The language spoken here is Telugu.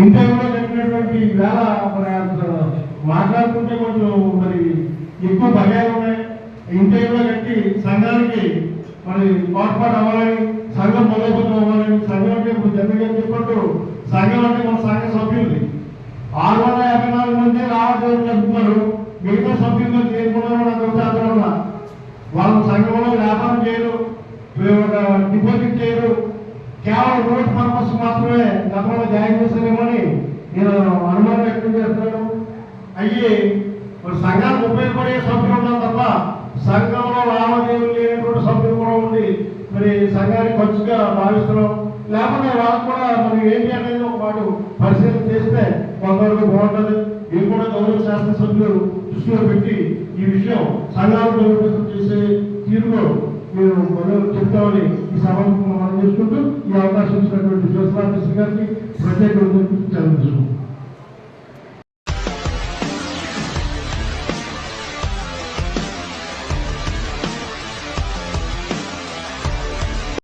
ఇంటర్వ్యూలో జరిగినటువంటి వేళ మరి కొంచెం మరి ఎక్కువ భయాలు ఉన్నాయి. ఇంటర్వ్యూలో కట్టి సంఘానికి మరి పాటుపాటు అవ్వాలని సంఘం బలోపేతం అవ్వాలని సంఘం అంటే ఇప్పుడు జనరల్గా చెప్పినట్టు సంఘం అంటే మన సంఘ సభ్యులు ఆరు వందల యాభై నాలుగు మంది లావాదేవీలు జరుపుతున్నారు. మిగతా సభ్యులు చేరుకున్నారు నాకు ఉదాహరణ వాళ్ళు సంఘంలో వ్యాపారం చేయరు. ఒక డిపాజిట్ కేవలం రోడ్ పర్పస్ మాత్రమే గతంలో జాయిన్ చేశారేమని నేను అనుమానం వ్యక్తం చేస్తున్నాను. అయ్యి మరి సంఘానికి ఉపయోగపడే సభ్యులు ఉన్నారు తప్ప సంఘంలో లావాదేవీలు లేనటువంటి సభ్యులు కూడా ఉండి మరి సంఘానికి ఖర్చుగా భావిస్తున్నాం. లేకపోతే వాళ్ళకు కూడా మనం ఏంటి అనేది ఒక పాటు పరిశీలన చేస్తే కొంతవరకు బాగుంటుంది. ఇది కూడా గౌరవ శాసనసభ్యులు దృష్టిలో పెట్టి ఈ విషయం సంఘాలు చేసే తీరులో మీరు మొదలు చెప్తామని ఈ సభకు మనం చేసుకుంటూ ఈ అవకాశం ఇచ్చినటువంటి జ్యోతిరామకృష్ణ గారికి ప్రత్యేక చదువుతున్నాం